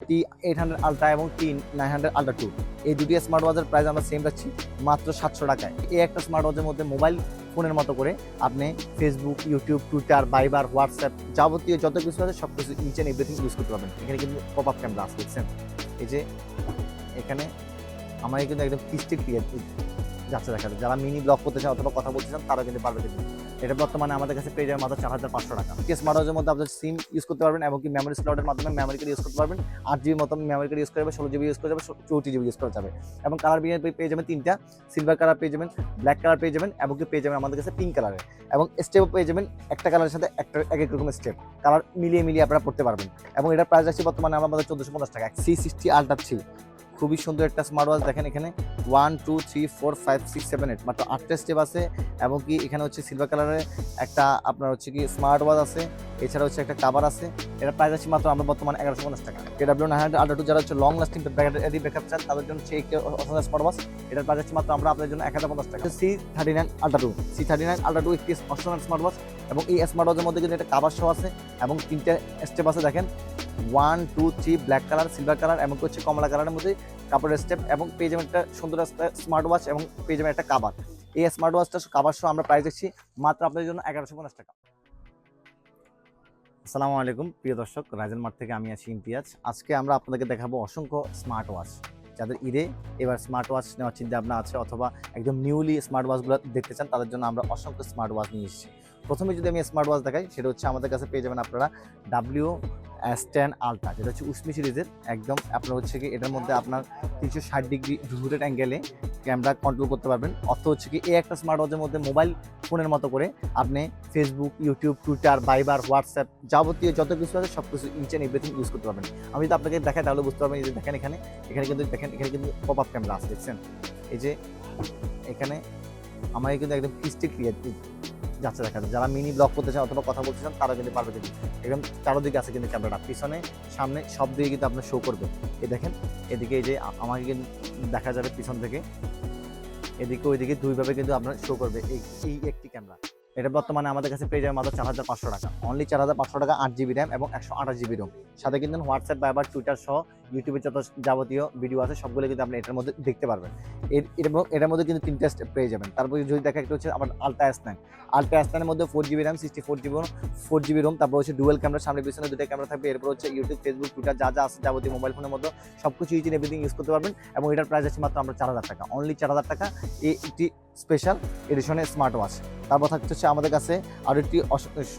টি eight hundred ultra এবং T nine hundred ultra two এই দুটি স্মার্ট ওয়াচের প্রাইস আমরা সেম রাখছি মাত্র সাতশো টাকায়। এই একটা স্মার্ট ওয়াচের মধ্যে মোবাইল ফোনের মতো করে আপনি Facebook YouTube Twitter Viber WhatsApp যাবতীয় যত কিছু আছে সব কিছু ইচ অ্যান্ড এভরিথিং ইউজ করতে পারবেন। এখানে কিন্তু পপ আপ ক্যামেরা আছে, দেখছেন? এই যে এখানে আমাকে কিন্তু একদম ক্রিস্টিক ক্লিয়ার যাচ্ছে দেখা যারা মিনি ব্লগ করতে চান অথবা কথা বলতে চান তারা কিন্তু পারবে কিন্তু এটা বর্তমানে আমাদের কাছে পেয়ে যাবে মাত্র চার হাজার পাঁচশো টাকা। স্মার্ট ওয়াচের মধ্যে আপনার সিম ইউজ করতে পারবেন এবং কি মেমোরি স্লটের মাধ্যমে মেমোরি কার্ড ইউজ করতে পারবেন। আট জিবি মতো মেমোরি কার্ড ইউজ করে যাবে, ষোলো জিবি ইউজ করে যাবে চৌটি জিবি ইউজ করা যাবে। এবং কালার বিয়ে পেয়ে যাবেন তিনটা। সিলভার কালার পেয়ে যাবেন ব্ল্যাক কালার পেয়ে যাবেন এবং কি পেয়ে যাবেন আমাদের কাছে পিঙ্ক কালারের এবং স্টেপ পেয়ে যাবেন একটা কালারের সাথে একটা এক এক রকমের স্টেপ কালার মিলিয়ে মিলিয়ে আপনারা পড়তে পারবেন। এবং এটার প্রাইস আছে বর্তমানে আমাদের চোদ্দোশো পঞ্চাশ টাকা। সি সিক্সটি আলট্রা থ্রি খুবই সুন্দর একটা স্মার্ট ওয়াচ দেখেন এখানে। One two three four five six seven eight মাত্র আটটা স্টেপ আছে এবং কি এখানে হচ্ছে সিলভার কালারের একটা আপনার হচ্ছে কি স্মার্ট ওয়াচ আছে। এছাড়া হচ্ছে একটা কাভার আছে। এটার প্রাইস আছে মাত্র আমরা বর্তমানে এগারোশো পঞ্চাশ টাকা। KW nine hundred ultra two যারা হচ্ছে লং লাস্টিং ব্যাটারি ব্যাকআপ চান, তাদের জন্য একটি অসংখ্য স্মার্ট ওয়াচ এটার প্রাইস আছে মাত্র আমরা আপনাদের জন্য এক হাজার পঞ্চাশ টাকা। C thirty nine ultra two C thirty nine ultra two একটি অসংখ্য স্মার্ট ওয়াচ এবং এই স্মার্ট ওয়াচের মধ্যে কিন্তু একটা কাভার শো আছে এবং তিনটে স্টেপ আছে দেখেন। One two three black colour silver colour এবং হচ্ছে কমলা কালারের মধ্যে কাপড়ের স্টেপ এবং পেয়ে একটা সুন্দর স্মার্ট ওয়াচ এবং পেয়ে একটা কাবার এই স্মার্ট ওয়াচটা কাবার সহ আমরা প্রাইস দেখছি মাত্র আপনাদের জন্য এগারোশো পঞ্চাশ টাকা। আসসালামু আলাইকুম, প্রিয় দর্শক, রাজেন মাঠ থেকে আমি আছি ইমতিয়াজ। আজকে আমরা আপনাদেরকে দেখাবো অসংখ্য স্মার্ট ওয়াচ যাদের ঈদে এবার স্মার্ট ওয়াচ নেওয়ার চিন্তা ভাবনা আছে অথবা একদম নিউলি স্মার্ট ওয়াচগুলো দেখতে চান, তাদের জন্য আমরা অসংখ্য স্মার্ট ওয়াচ নিয়ে এসেছি। প্রথমে যদি আমি স্মার্ট ওয়াচ দেখাই, সেটা হচ্ছে আমাদের কাছে পেয়ে যাবেন আপনারা ডাব্লিউ টেন আলট্রা, যেটা হচ্ছে উসমি সিরিজের একদম আপনার হচ্ছে কি এটার মধ্যে আপনার তিনশো ষাট ডিগ্রি রুটেড অ্যাঙ্গেলে ক্যামেরা কন্ট্রোল করতে পারবেন। অর্থ হচ্ছে কি এই একটা স্মার্ট ওয়াচের মধ্যে মোবাইল ফোনের মতো করে আপনি Facebook YouTube Twitter Viber WhatsApp যাবতীয় যত কিছু আছে সব কিছু ইচ অ্যান্ড এভরিথিং ইউজ করতে পারবেন। আমি যদি আপনাকে দেখাই তাহলে বুঝতে পারবেন এই যে দেখেন এখানে এখানে কিন্তু দেখেন, এখানে কিন্তু পপ আপ ক্যামেরা আছে, দেখছেন? এই যে এখানে আমার কিন্তু একদম ক্রিস্টিক ক্লিয়ার যাচ্ছে দেখা যায় যারা মিনি ব্লগ করতে চান অথবা কথা বলতে চান, তারা কিন্তু পারবে কিন্তু। একদম চারোদিকে আছে কিন্তু ক্যামেরাটা পিছনে, সামনে সব দিকে কিন্তু আপনার শো করবে। এই দেখেন, এদিকে এই যে আমাকে কিন্তু দেখা যাবে পিছন থেকে। এদিকে ওইদিকে দুইভাবে কিন্তু আপনার শো করবে। এই এই একটি ক্যামেরা এটা বর্তমানে আমাদের কাছে পেয়ে যাবে মাত্র চার হাজার পাঁচশো টাকা। অনলি চার হাজার পাঁচশো টাকা আট জিবি র্যাম এবং একশো আঠাশ জিবি রোম সাথে কিন্তু হোয়াটসঅ্যাপ বা টুইটার সহ ইউটিউবে যত যাবতীয় ভিডিও আছে, সবগুলো কিন্তু আপনি এটার মধ্যে দেখতে পারবেন। এর এটার মধ্যে কিন্তু তিনটা step পেয়ে যাবেন। তারপরে যদি দেখা একটা হচ্ছে আমার ultra S nine ultra S নাইনের মধ্যে four GB RAM sixty four GB four GB ROM তারপর হচ্ছে ডুয়েল ক্যামেরা সামনে পিছনে দুটো ক্যামেরা থাকবে। এরপর হচ্ছে ইউটিউব ফেসবুক টুইটার যা যা আছে যাবতীয় মোবাইল ফোনের মধ্যে সব কিছু ইচ এভরিথিং ইউজ করতে পারবেন এবং এটার প্রাইস আছে মাত্র আমরা চার হাজার টাকা। অনলি চার হাজার টাকা। একটি স্পেশাল এডিশনের স্মার্ট ওয়াচ তারপর থাকতে হচ্ছে আমাদের কাছে আরও একটি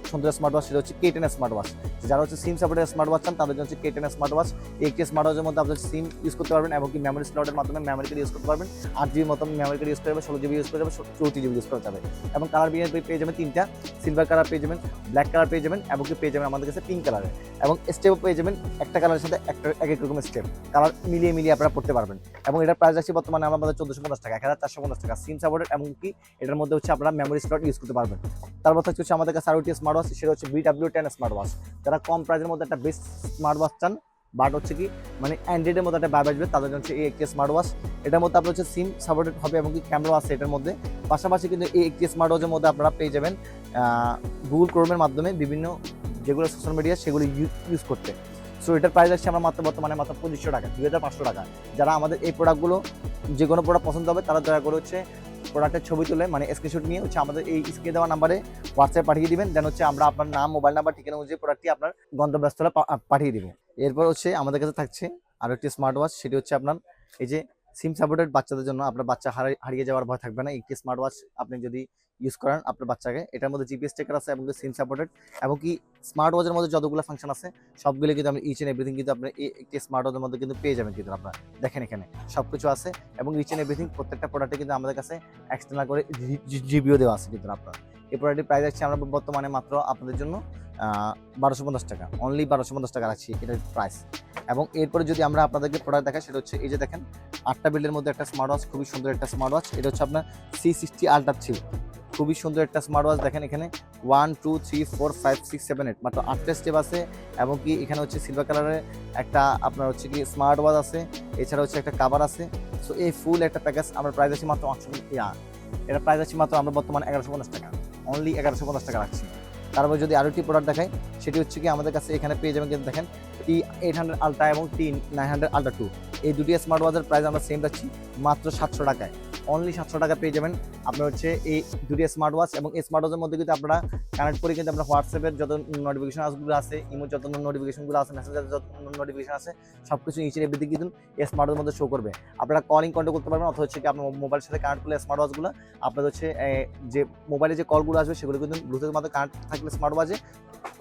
সুন্দর স্মার্ট ওয়াচ সেটা হচ্ছে কে টেন স্মার্ট ওয়াচ যারা হচ্ছে সিম সাপোর্টের স্মার্ট ওয়াচ চান, তাদের জন্য হচ্ছে কে টেন স্মার্ট ওয়াচ একটি স্মার্ট ওয়াচের মধ্যে আপনার সিম ইউজ করতে পারবেন এবং কি মেমোরি স্লটের মাধ্যমে মেমোরি কার্ড ইউজ করতে পারবেন। আট জিবি মতো মেমোরি কার্ড ইউজ করে যাবে, ষোলো জিবি ইউজ করে যাবে চৌত্রিশ জিবি ইউজ করা যাবে। এবং কালার বিয়ে পেয়ে যাবেন তিনটা। সিলভার কালার পেয়ে যাবেন ব্ল্যাক কালার পেয়ে যাবেন এবং কি পেয়ে যাবেন আমাদের কাছে পিঙ্ক কালারের এবং স্টেপও পেয়ে যাবেন একটা কালারের সাথে একটা এক এক রকমের স্টেপ কালার মিলিয়ে মিলিয়ে আপনারা পড়তে পারবেন। এবং এটার প্রাইস আছে বর্তমানে আমাদের চোদ্দোশো পঞ্চাশ টাকা, এক হাজার চারশো পঞ্চাশ টাকা। সিম সাপোর্টেড এবং কি এটার মধ্যে হচ্ছে আপনারা মেমোরি স্লট ইউজ করতে পারবেন। তারপর থাকছে হচ্ছে আমাদের কাছে আরও একটি স্মার্ট ওয়াচ সেটা হচ্ছে বিডাব্লিউ টেন স্মার্ট ওয়াচ যারা কম প্রাইসের মধ্যে একটা বেস্ট স্মার্ট ওয়াচ চান বাট হচ্ছে কি মানে অ্যান্ড্রয়েডের মধ্যে একটা ব্যাব আসবে, তাদের হচ্ছে এই একটি স্মার্ট ওয়াচ এটার মধ্যে আপনার হচ্ছে সিম সাপোর্টেড হবে এবং কি ক্যামেরা আছে এটার মধ্যে। পাশাপাশি কিন্তু এই একটি স্মার্ট ওয়াচের মধ্যে আপনারা পেয়ে যাবেন গুগল ক্রোমের মাধ্যমে বিভিন্ন যেগুলো সোশ্যাল মিডিয়া সেগুলো ইউজ করতে। সো এটার প্রাইস আসছে আমরা মাত্র বর্তমানে মাত্র পঁচিশশো টাকা, দুই হাজার পাঁচশো টাকা। যারা আমাদের এই প্রোডাক্টগুলো যে কোনো প্রোডাক্ট পছন্দ হবে, তারা দয়া করে হচ্ছে প্রোডাক্টের ছবি তুলে মানে স্ক্রিনশট নিয়ে হচ্ছে আমাদের এই স্ক্রিনে দেওয়া নাম্বারে হোয়াটসঅ্যাপ পাঠিয়ে দিবেন দেন হচ্ছে আমরা আপনার নাম মোবাইল নাম্বার ঠিকানা অনুযায়ী প্রোডাক্টটি আপনার গন্তব্যস্থলে পাঠিয়ে দিব। এরপর হচ্ছে আমাদের কাছে থাকছে আরও একটি স্মার্ট ওয়াচ সেটি হচ্ছে আপনার এই যে সিম সাপোর্টেড বাচ্চাদের জন্য আপনার বাচ্চা হারিয়ে যাওয়ার ভয় থাকবে না একটি স্মার্ট ওয়াচ আপনি যদি ইউজ করেন আপনার বাচ্চাকে এটার মধ্যে জিপিএস টেকার আছে এবং সিম সাপোর্টেড এবং কি স্মার্ট ওয়াচের মধ্যে যতগুলো ফাংশন আছে সবগুলো কিন্তু আপনি ইচ এন্ড এভরিথিং কিন্তু আপনি একটি স্মার্ট ওয়াচের মধ্যে কিন্তু পেয়ে যাবেন কিন্তু আপনার দেখেন এখানে সব কিছু আছে এবং ইচ এন্ড এভরিথিং প্রত্যেকটা প্রোডাক্টে কিন্তু আমাদের কাছে এক্সটার্নাল করে জিবিও দেওয়া আছে কিন্তু আপনার এই প্রোডাক্টের প্রাইস আছে আমরা বর্তমানে মাত্র আপনাদের জন্য বারোশো পঞ্চাশ টাকা। অনলি বারোশো পঞ্চাশ টাকা রাখছি এটার প্রাইস এবং এরপরে যদি আমরা আপনাদেরকে প্রোডাক্ট দেখাই, সেটা হচ্ছে এই যে দেখেন, আটটা বিল্ডের মধ্যে একটা স্মার্ট ওয়াচ খুবই সুন্দর একটা স্মার্ট ওয়াচ এটা হচ্ছে আপনার সি সিক্সটি আলট্রা থ্রি খুবই সুন্দর একটা স্মার্ট ওয়াচ দেখেন এখানে। One two three four five six seven eight মাত্র আটটা স্টেপ আছে। এবং কি এখানে হচ্ছে সিলভার কালারের একটা আপনার হচ্ছে কি স্মার্ট ওয়াচ আছে। এছাড়া হচ্ছে একটা কাভার আছে। সো এই ফুল একটা প্যাকেজ আমরা প্রাইস আছে মাত্র আটশো এটা প্রাইস আছে মাত্র আমরা বর্তমানে এগারোশো পঞ্চাশ টাকা। অনলি এগারোশো পঞ্চাশ টাকা রাখছি তারপর যদি আরও একটি প্রোডাক্ট দেখাই, সেটি হচ্ছে কি আমাদের কাছে এখানে পেয়ে যাবেন কিন্তু দেখেন টি এইট হান্ড্রেড আলট্রা এবং T nine hundred ultra two এই দুটি স্মার্ট ওয়াচের প্রাইস আমরা সেম রাখছি মাত্র সাতশো টাকায়। অনলি সাতশো টাকা পেয়ে যাবেন। আপনার হচ্ছে এই দুটি স্মার্ট ওয়াচ এবং এই স্মার্ট ওয়াচের মধ্যে কিন্তু আপনারা কানেক্ট করে কিন্তু আপনার হোয়াটসঅ্যাপের যত নোটিফিকেশন আসগুলো আছে ইমো যত নোটিফিকেশনগুলো আছে মেসেঞ্জার যত নোটিফিকেশন আছে সব কিছু নিচে এভরিথিং কিন্তু এই স্মার্ট ওয়াচের মধ্যে শো করবে। আপনারা কলিং কন্ট্যাক্ট করতে পারবেন অথবা হচ্ছে কি আপনার মোবাইলের সাথে কানেক্ট করলে স্মার্ট ওয়াচগুলো আপনার হচ্ছে যে মোবাইলে যে কলগুলো আসবে সেগুলো কিন্তু ব্লুটুথের মাধ্যমে কানেক্ট থাকলে স্মার্ট ওয়াচে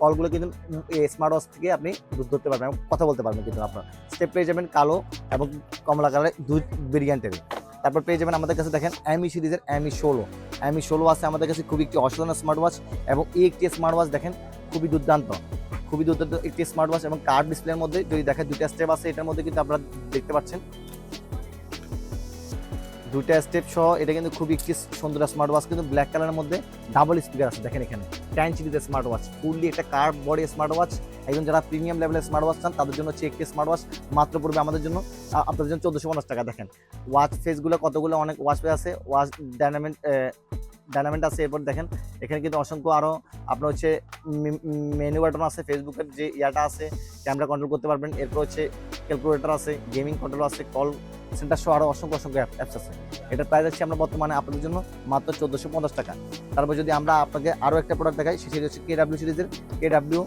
কলগুলো কিন্তু এই স্মার্ট ওয়াচ থেকে আপনি ধরতে পারবেন কথা বলতে পারবেন কিন্তু আপনার। স্টেপ পেয়ে যাবেন কালো এবং কমলা কালারের দুই ভেরিয়েন্টের তারপর পেয়ে যাবেন আমাদের কাছে দেখেন অ্যামি সিরিজের অ্যামি ষোলো। অ্যামি ষোলো আছে আমাদের কাছে খুবই একটি অসাধারণ স্মার্ট ওয়াচ এবং এই একটি স্মার্ট ওয়াচ দেখেন খুবই দুর্দান্ত। খুবই দুর্দান্ত একটি স্মার্ট ওয়াচ এবং কার্ড ডিসপ্লের মধ্যে যদি দেখেন দুটা স্টেপ আছে, এটার মধ্যে কিন্তু আপনারা দেখতে পাচ্ছেন। দুইটা স্টেপ সহ, এটা কিন্তু খুবই একটি সুন্দর স্মার্ট ওয়াচ কিন্তু ব্ল্যাক কালারের মধ্যে ডাবল স্পিকার আছে। দেখেন এখানে টেন সিরিজের স্মার্ট ওয়াচ ফুললি একটা কার্ড বডি স্মার্ট ওয়াচ একজন যারা প্রিমিয়াম লেভেলের স্মার্ট ওয়াচ চান, তাদের জন্য হচ্ছে একটি স্মার্ট ওয়াচ মাত্র পড়বে আমাদের জন্য আপনাদের জন্য চোদ্দোশো পঞ্চাশ টাকা। দেখেন ওয়াচ ফেসগুলো কতগুলো, অনেক ওয়াচ ফেস আছে ওয়াচ ডায়নামেন্ট ডায়নামেন্ট আছে। এরপর দেখেন, এখানে কিন্তু অসংখ্য আরও আপনার হচ্ছে মেনু বাটন আছে ফেসবুকের যে ইয়াটা আছে ক্যামেরা কন্ট্রোল করতে পারবেন। এরপর হচ্ছে ক্যালকুলেটর আছে গেমিং কন্ট্রোল আছে কল সেন্টার সহ আরও অসংখ্য অসংখ্য অ্যাপস আছে। এটার প্রাইস আছে আমরা বর্তমানে আপনাদের জন্য মাত্র চোদ্দোশো পঞ্চাশ টাকা। তারপর যদি আমরা আপনাকে আরও একটা প্রোডাক্ট দেখাই, সেটি হচ্ছে কে ডাব্লিউ সিরিজের K W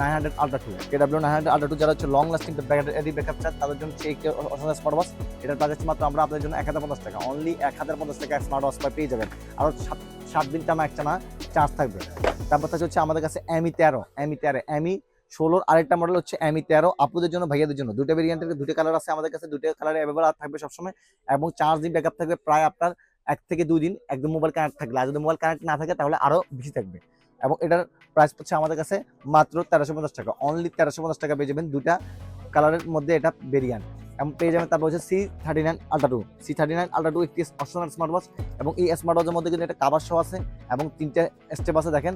nine hundred ultra two K W nine hundred ultra two যারা হচ্ছে লং লাস্টিং ব্যাটারি ব্যাকআপ চান তাদের জন্য একটি অসংখ্য স্মার্ট ওয়াচ এটার প্রাইস আছে মাত্র আমরা আপনাদের জন্য এক হাজার পঞ্চাশ টাকা। অনলি এক হাজার পঞ্চাশ টাকা স্মার্ট ওয়াচ পেয়ে যাবেন। আরও সাত সাত দিন টানা একটা চার্জ থাকবে। তারপর থাকছে হচ্ছে আমাদের কাছে এমি তেরো। এমি তেরো। এমি ষোলোর আরেকটা মডেল হচ্ছে এমি তেরো আপুদের জন্য, ভাইয়াদের জন্য। দুটো ভেরিয়েন্টের দুটো কালার আছে আমাদের কাছে দুটো কালার অ্যাভেলেবল থাকবে সবসময়। এবং চার্জ দিন ব্যাকআপ থাকবে প্রায় আপনার এক থেকে দুই দিন, একদম মোবাইল কানেক্ট থাকলে। আর যদি মোবাইল কানেক্ট না থাকে, তাহলে আরও বেশি থাকবে। এবং এটার প্রাইস হচ্ছে আমাদের কাছে মাত্র তেরোশো পঞ্চাশ টাকা। অনলি তেরোশো পঞ্চাশ টাকা পেয়ে যাবেন দুটা কালারের মধ্যে এটা ভেরিয়ান্ট এবং পেয়ে যাবেন তারপর হচ্ছে C thirty nine ultra two C thirty nine ultra two একটি অপশনাল স্মার্ট ওয়াচ এবং এই স্মার্ট ওয়াচের মধ্যে কিন্তু একটা কাবার শো আছে এবং তিনটে স্টেপ আছে, দেখেন।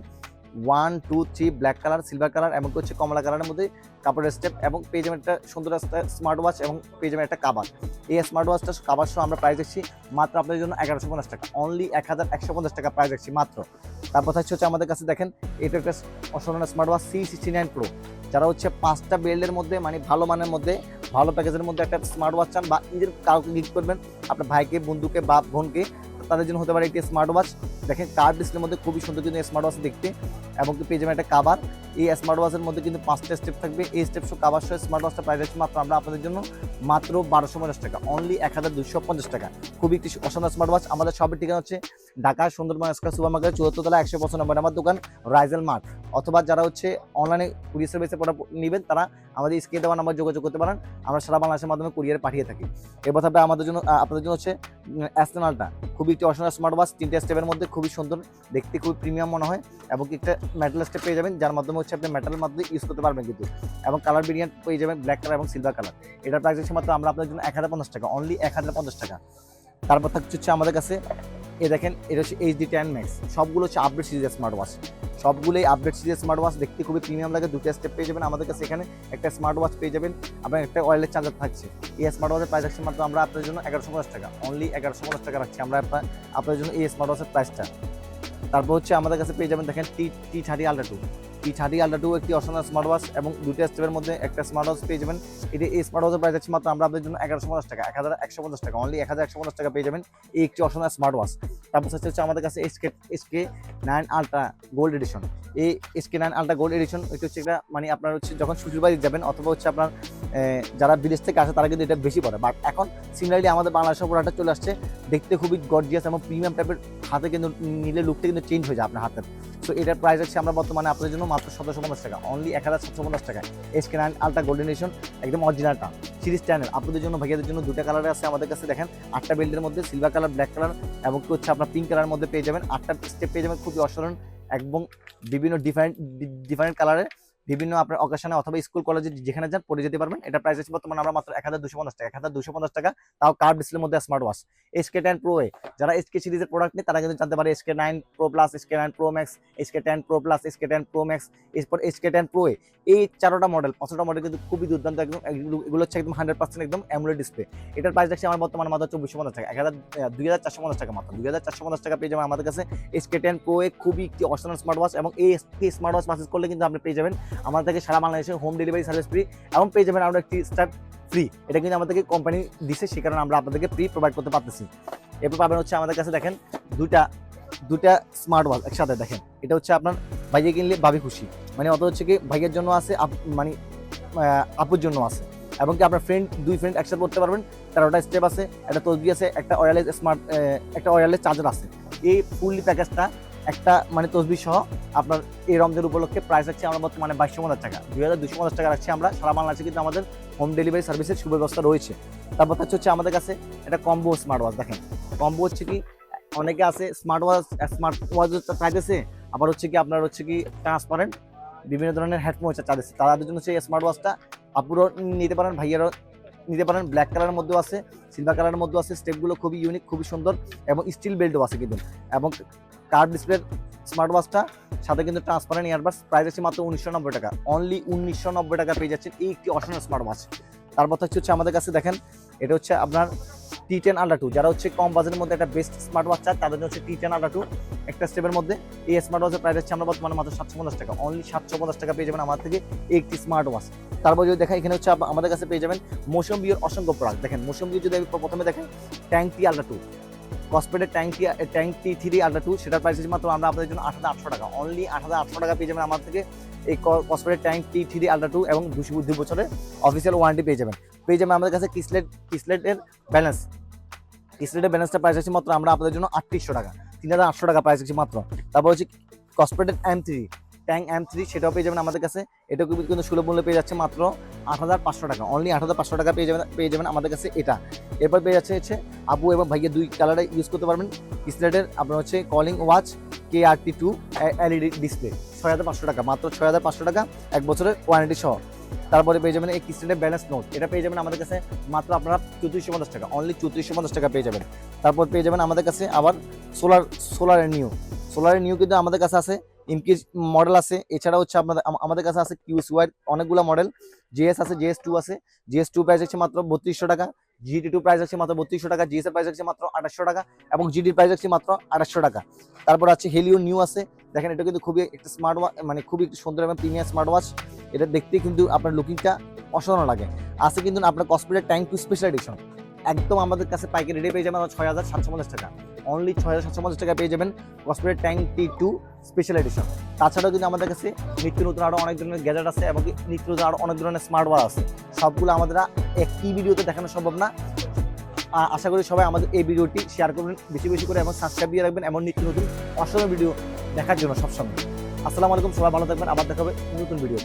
One, two, three, black colour, silver colour এবং হচ্ছে কমলা কালারের মধ্যে কাপড়ের স্টেপ এবং যাবেন একটা সুন্দর স্মার্ট ওয়াচ এবং যাবেন একটা কাবার এই স্মার্ট ওয়াচটা কাবার সহ আমরা প্রাইস দেখছি মাত্র আপনাদের জন্য এগারোশো পঞ্চাশ টাকা। অনলি এক হাজার একশো পঞ্চাশ টাকা প্রাইস দিচ্ছি মাত্র। তারপর থাকছে হচ্ছে আমাদের কাছে দেখেন, এটা একটা অসাধারণ smart watch C sixty nine pro যারা হচ্ছে পাঁচটা বেল্টের মধ্যে মানে ভালো মানের মধ্যে, ভালো প্যাকেজের মধ্যে একটা স্মার্ট ওয়াচ চান বা নিজের কাউকে গিফট করবেন, আপনার ভাইকে, বন্ধুকে বা বোনকে তাদের জন্য হতে পারে একটি স্মার্ট ওয়াচ দেখেন কার্ড ডিসপ্লের মধ্যে খুবই সুন্দর কিন্তু স্মার্ট ওয়াচ দেখতে। এবং কি পেয়ে একটা কাবার এই স্মার্ট ওয়াচের মধ্যে কিন্তু পাঁচটা স্টেপ থাকবে। এই স্টেপ সহ কাবার সহ স্মার্ট ওয়াচটা প্রাইস আছে মাত্র আমরা আপনাদের জন্য মাত্র বারোশো পঞ্চাশ টাকা। অনলি এক হাজার দুশো পঞ্চাশ টাকা। খুবই একটি অসাধারণ স্মার্ট ওয়াচ আমাদের সবের ঠিকানা হচ্ছে Dhaka Sundarban square super market চুয়াত্তর তলা একশো পঁচানব্বই নম্বর আমার দোকান, রাইজেল মার্ট। অথবা যারা হচ্ছে অনলাইনে কুরিয়ার সার্ভিসে প্রোডাক্ট নেবেন, তারা আমাদের স্ক্রিনে দেওয়া নাম্বার যোগাযোগ করতে পারেন। আমরা সারা বাংলাদেশের মাধ্যমে কুরিয়ারে পাঠিয়ে থাকি। এবার থাকবে আমাদের জন্য আপনাদের জন্য হচ্ছে অ্যাস্টেনালটা খুবই একটি অসাধারণ স্মার্ট ওয়াচ তিনটে স্টেপের মধ্যে খুবই সুন্দর, দেখতে খুবই প্রিমিয়াম মনে হয়। এবং একটা মেটাল স্টেপ পেয়ে যাবেন, যার মাধ্যমে হচ্ছে আপনি মেটালের মাধ্যমে ইউজ করতে পারবেন কিন্তু। এবং কালার ভেরিয়েন্ট পেয়ে যাবেন ব্ল্যাক কালার এবং সিলভার কালার এটার প্রাইস হচ্ছে মাত্র আমরা আপনাদের জন্য এক হাজার পঞ্চাশ টাকা অনলি এক হাজার পঞ্চাশ টাকা। তারপর থাকছে হচ্ছে আমাদের কাছে, এ দেখেন, এটা হচ্ছে এইচডি টেন ম্যাক্স সবগুলো হচ্ছে আপডেট সিরিজের স্মার্ট ওয়াচ সবগুলোই আপডেট সিরিজের স্মার্ট ওয়াচ দেখতে খুবই প্রিমিয়াম লাগে। দুটো স্টেপ পেয়ে যাবেন আমাদের কাছে। এখানে একটা স্মার্ট ওয়াচ পেয়ে যাবেন। আপনার একটা অয়েলের চার্জার থাকছে। এই স্মার্ট ওয়াচের প্রাইস রাখছি মাত্র আমরা আপনাদের জন্য এগারোশো পঞ্চাশ টাকা। অনলি এগারোশো পঞ্চাশ টাকা রাখছি। আমরা আপনার আপনাদের জন্য এই স্মার্ট ওয়াচের প্রাইসটা তারপর হচ্ছে আমাদের কাছে পেয়ে যাবেন দেখেন T T thirty ultra two T thirty ultra two একটি অসাধারণ স্মার্ট ওয়াচ এবং দুটো স্টেপের মধ্যে একটা স্মার্ট ওয়াচ পেয়ে যাবেন। এটি এই স্মার্ট ওয়াচের প্রাইস আছে মাত্র আমরা আপনাদের জন্য এগারোশো পঞ্চাশ টাকা এক হাজার একশো পঞ্চাশ টাকা অনলি এক হাজার একশো পঞ্চাশ টাকা পেয়ে যাবেন এই একটি অসাধারণ স্মার্ট ওয়াচ তারপর হচ্ছে হচ্ছে আমাদের কাছে SK SK nine ultra gold edition এই SK nine ultra gold edition এটা হচ্ছে একটা মানে আপনার হচ্ছে যখন শ্বশুরবাড়ি যাবেন অথবা হচ্ছে আপনার যারা বিদেশ থেকে আসে, তারা কিন্তু এটা বেশি পড়ে বাট এখন সিমিলারলি আমাদের বাংলাদেশের প্রোডাক্টটা চলে আসছে। দেখতে খুবই গর্জিয়াস এবং প্রিমিয়াম টাইপের হাতে কিন্তু নিলে লুকটা কিন্তু চেঞ্জ হয়ে যায় আপনার হাতের। সো এটার প্রাইস আছে আমরা বর্তমানে আপনাদের জন্য মাত্র সতেরোশো পঞ্চাশ টাকা। অনলি এক হাজার সাতশো পঞ্চাশ টাকায়। SK nine ultra golden edition একদম অরিজিনালটা সিরিজ চ্যানেল আপনাদের জন্য, ভাইয়াদের জন্য দুটো কালারে আছে আমাদের কাছে। দেখেন, আটটা বেল্টের মধ্যে সিলভার কালার ব্ল্যাক কালার এবং হচ্ছে আপনার পিঙ্ক কালারের মধ্যে পেয়ে যাবেন। আটটা স্টেপ পেয়ে যাবেন খুবই অসাধারণ এবং বিভিন্ন ডিফারেন্ট ডিফারেন্ট কালারে বিভিন্ন আপনার অকেশনে অথবা স্কুল কলেজে যেখানে যান, পড়ে যেতে পারবেন। এটা প্রাইস আছে বর্তমানে আমরা মাত্র এক হাজার দুশো পঞ্চাশ টাকা। এক হাজার দুশো পঞ্চাশ টাকা তাও কার্ড ডিসপ্লের মধ্যে smart watch SK ten pro এ যারা এসকে সিরিজের প্রোডাক্ট নিয়ে, তারা কিন্তু জানতে পারে SK nine pro plus SK nine pro max SK ten pro plus SK ten pro max এরপর এসকে টেন প্রো এ এই চারোটা মডেল পাঁচটা মডেল কিন্তু খুবই দুর্দান্ত একদম, এগুলো- এগুলো হচ্ছে একদম হান্ড্রেড পার্সেন্ট একদম অ্যামুলেট ডিসপ্লে এটার প্রাইস দেখছি আমার বর্তমানে মাত্র চব্বিশশো পঞ্চাশ টাকা, এক হাজার দুই হাজার চারশো পঞ্চাশ টাকা মাত্র। দুই হাজার চারশো পঞ্চাশ টাকা পেয়ে যাবেন আমাদের কাছে। এসকে টেন প্রো এ খুবই একটি অসাধারণ স্মার্ট ওয়াচ এবং এই স্মার্ট ওয়াচ পারচেস করলে কিন্তু আপনি পেয়ে যাবেন আমাদের থেকে সারা বাংলাদেশে হোম ডেলিভারি সার্ভিস ফ্রি এবং পেয়ে যাবেন আমরা একটি স্টার ফ্রি এটা কিন্তু আমাদেরকে কোম্পানি দিছে, সে কারণে আমরা আপনাদেরকে ফ্রি প্রোভাইড করতে পারতেছি। এরপর পাবেন হচ্ছে আমাদের কাছে দেখেন দুটা দুটা স্মার্ট ওয়াচ একসাথে দেখেন। এটা হচ্ছে আপনার ভাইয়া কিনলে ভাবি খুশি। মানে অত হচ্ছে কি ভাইয়ের জন্য আছে মানে আপুর জন্য আছে। এবং কি আপনার ফ্রেন্ড দুই ফ্রেন্ড একসাথে করতে পারবেন। তেরোটা স্টেপ আছে, একটা তসবি আছে, একটা ওয়ারলেস স্মার্ট একটা ওয়ারলেস চার্জার আছে। এই ফুললি প্যাকেজটা একটা মানে তসবি সহ আপনার এই রমজান উপলক্ষে প্রাইস রাখছি আমরা বর্তমানে বাইশশো পঞ্চাশ টাকা। দুই হাজার দুশো পঞ্চাশ টাকা রাখছি আমরা। সারা বাংলাদেশে কিন্তু আমাদের হোম ডেলিভারি সার্ভিসের সুব্যবস্থা রয়েছে। তারপর হচ্ছে হচ্ছে আমাদের কাছে একটা কম্বো স্মার্ট ওয়াচ দেখেন। কম্বো হচ্ছে কি, অনেকে আছে স্মার্ট ওয়াচ স্মার্ট ওয়াচ চাইতেছে, আবার হচ্ছে কি আপনার হচ্ছে কি ট্রান্সপারেন্ট বিভিন্ন ধরনের হেডফোন হচ্ছে চাইতেছে তাদের জন্য সেই স্মার্ট ওয়াচটা আপুরও নিতে পারেন, ভাইয়ারও নিতে পারেন। ব্ল্যাক কালারের মধ্যেও আছে সিলভার কালারের মধ্যেও আছে। স্টেপগুলো খুবই ইউনিক খুবই সুন্দর এবং স্টিল বেল্টও আছে কিন্তু। এবং কার্ড ডিসপ্লে স্মার্ট ওয়াচটা, সাথে কিন্তু ট্রান্সপারেন্ট ইয়ারবাস প্রাইস আছে মাত্র উনিশশো নব্বই টাকা। অনলি উনিশশো নব্বই টাকা পেয়ে যাচ্ছেন এই একটি অসাধারণ স্মার্ট ওয়াচ তারপর হচ্ছে হচ্ছে আমাদের কাছে দেখেন, এটা হচ্ছে আপনার টি টেন আল্ট্রা টু যারা হচ্ছে কম বাজেটের মধ্যে একটা বেস্ট স্মার্ট ওয়াচ চায়, তাদের হচ্ছে টি টেন আল্ট্রা টু একটা স্টেপের মধ্যে। এই স্মার্ট ওয়াচের প্রাইস হচ্ছে আমরা বর্তমানে মাত্র সাতশো পঞ্চাশ টাকা। অনলি সাতশো পঞ্চাশ টাকা পেয়ে যাবেন আমার থেকে একটি স্মার্ট ওয়াচ তারপর যদি দেখা এখানে হচ্ছে আমাদের কাছে পেয়ে যাবেন মৌসুম অসংখ্য প্রোডাক্ট দেখেন মৌসুম যদি প্রথমে দেখেন tank ultra two কসপেটের tank tank T three ultra two সেটার প্রাইস হচ্ছে মাত্র আমরা আপনাদের জন্য আট হাজার আটশো টাকা। অনলি আট হাজার আটশো টাকা পেয়ে যাবেন আমার থেকে এই কসপেটের tank T three ultra two এবং দুশো দুই বছরের অফিসিয়াল ওয়ারেন্টি পেয়ে যাবেন। পেয়ে যাবেন আমাদের কাছে কিসলেট কিসলেটের ব্যালেন্স কিসলেটের ব্যালেন্সটা প্রাইস আছে মাত্র আমরা আপনাদের জন্য আটত্রিশশো টাকা। তিন হাজার আটশো টাকা প্রাইস আছে মাত্র। তারপর হচ্ছে কসপেটের M three tank M three সেটাও পেয়ে যাবেন আমাদের কাছে। এটা কিন্তু সুলভ মূল্যে পেয়ে যাচ্ছে মাত্র আট হাজার পাঁচশো টাকা। অনলি আট হাজার পাঁচশো টাকা পেয়ে যাবেন পেয়ে যাবেন আমাদের কাছে এটা। এরপর পেয়ে যাচ্ছে হচ্ছে আবু এবং ভাইয়ের দুই কালারে ইউজ করতে পারবেন। স্লেটের আপনার হচ্ছে calling watch K R T two LED display ছয় হাজার পাঁচশো টাকা, মাত্র ছয় হাজার পাঁচশো টাকা, এক বছরের ওয়ারেন্টি সহ। তারপরে পেয়ে যাবেন এই কিস্টের ব্যালেন্স নোট এটা পেয়ে যাবেন আমাদের কাছে মাত্র আপনারা চৌত্রিশশো পঞ্চাশ টাকা অনলি চৌত্রিশশো পঞ্চাশ টাকা পেয়ে যাবেন। তারপর পেয়ে যাবেন আমাদের কাছে আবার সোলার সোলারের নিউ সোলারের নিউ কিন্তু আমাদের কাছে আছে। ইমকি মডেল আছে এছাড়া হচ্ছে আপনাদের আমাদের কাছে আছে কিউস ওয়াই অনেকগুলো মডেল জিএস আছে জিএস টু আছে জিএস টু প্রাইস আছে মাত্র বত্রিশশো টাকা জিটি টু প্রাইস আছে মাত্র বত্রিশশো টাকা জিএস প্রাইস আছে মাত্র আঠাশশো টাকা এবং জিডির প্রাইস আছে মাত্র আঠাশশো টাকা। তারপর আছে হেলিও নিউ আছে, দেখেন এটা কিন্তু খুবই একটা স্মার্ট ওয়াচ মানে খুবই সুন্দর এবং প্রিমিয়াম স্মার্ট ওয়াচ এটা দেখতে কিন্তু আপনার লুকিংটা অসাধারণ লাগে। আছে কিন্তু আপনার কসপ্লের ট্যাঙ্ক টু স্পেশাল এডিশন একদম আমাদের কাছে পাইকারি রেটে পেয়ে যাবেন ছয় হাজার সাতশো পঞ্চাশ টাকা। অনলি ছয় হাজার সাতশো পঞ্চাশ টাকা পেয়ে যাবেন কসপ্লের tank T two special edition তাছাড়াও কিন্তু আমাদের কাছে নিত্য নতুন আরও অনেক ধরনের গ্যাজেট আছে এবং নিত্য নতুন আরও অনেক ধরনের স্মার্ট ওয়াচ আছে। সবগুলো আমাদের একটি ভিডিওতে দেখানো সম্ভব না। আশা করি সবাই আমাদের এই ভিডিওটি শেয়ার করবেন, বেশি বেশি করে এবং সাবস্ক্রাইব দিয়ে রাখবেন এমন নিত্য নতুন অসম ভিডিও দেখার জন্য সবসময়। আসসালামু আলাইকুম, সবাই ভালো থাকবেন, আবার দেখা হবে নতুন ভিডিও